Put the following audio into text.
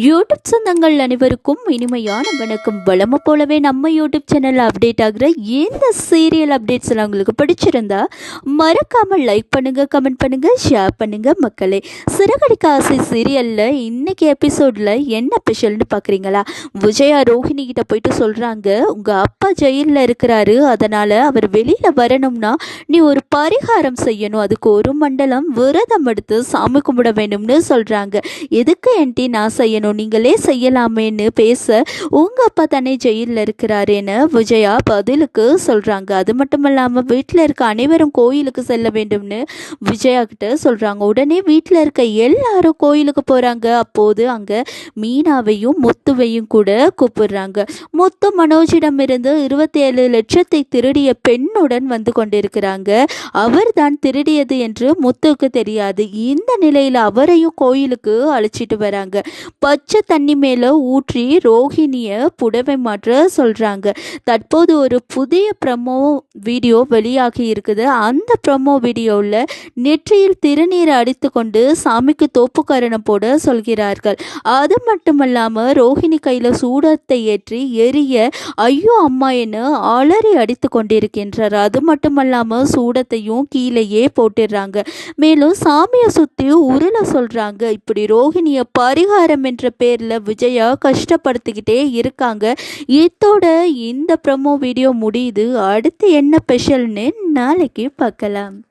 YouTube சொந்தங்கள் அனைவருக்கும் இனிமையான வணக்கம். வளம போலவே நம்ம யூடியூப் சேனலில் அப்டேட் ஆகிற எந்த சீரியல் அப்டேட்ஸ் எல்லாம் உங்களுக்கு பிடிச்சிருந்தா மறக்காமல் லைக் பண்ணுங்க கமெண்ட் பண்ணுங்க ஷேர் பண்ணுங்க மக்களே. சிறகடிக்க ஆசை சீரியலில் இன்னைக்கு எபிசோடில் என்ன ஸ்பெஷல்னு பார்க்குறீங்களா விஜயா ரோஹிணி கிட்ட போயிட்டு சொல்கிறாங்க உங்கள் அப்பா ஜெயிலில் இருக்கிறாரு அதனால் அவர் வெளியில் வரணும்னா நீ ஒரு பரிகாரம் செய்யணும். அதுக்கு ஒரு மண்டலம் விரதம் எடுத்து சாமி கும்பிட வேணும்னு சொல்கிறாங்க எதுக்கு என்டி நான் செய்யணும்? நீங்களே செய்யலாமேன்னு பேச உங்கள் அப்பா தானே ஜெயிலில் இருக்கிறாருன்னு விஜயா பதிலுக்கு சொல்கிறாங்க அது மட்டும் இல்லாமல் வீட்டில் இருக்க அனைவரும் கோயிலுக்கு செல்ல வேண்டும்னு விஜயா கிட்ட சொல்கிறாங்க உடனே வீட்டில் இருக்க எல்லாரும் கோயிலுக்கு போகிறாங்க அப்போது அங்கே மீனாவையும் முத்துவையும் கூட கூப்பிடுறாங்க. முத்து மனோஜிடமிருந்து இருபத்தேழு லட்சத்தை திருடிய பெண்ணுடன் வந்து கொண்டிருக்கிறாங்க. அவர் தான் திருடியது என்று முத்துக்கு தெரியாது. இந்த நிலையில் அவரையும் கோயிலுக்கு அழைச்சிட்டு வராங்க. பச்சை தண்ணி மேலே ஊற்றி ரோஹிணியை புடவை மாற்ற சொல்கிறாங்க தற்போது ஒரு புதிய ப்ரமோ வீடியோ வெளியாகி இருக்குது. அந்த ப்ரமோ வீடியோவில் நெற்றியில் திருநீரை அடித்து கொண்டு சாமிக்கு தோப்புக்கரணம் போட சொல்கிறார்கள். அது மட்டுமல்லாமல் ரோஹிணி கையில் சூடத்தை ஏற்றி எரிய ஐயோ அம்மா என அலறி அடித்து கொண்டிருக்கின்றார். அது மட்டுமல்லாமல் சூடத்தையும் கீழேயே போட்டுடுறாங்க. மேலும் சாமியை சுற்றி உருளை சொல்கிறாங்க இப்படி ரோஹிணியை பரிகாரம் என்று பேரில் விஜயா கஷ்டப்படுத்திக்கிட்டே இருக்காங்க. இதோட இந்த ப்ரமோ வீடியோ முடியுது. அடுத்து என்ன ஸ்பெஷல்னு நாளைக்கு பார்க்கலாம்.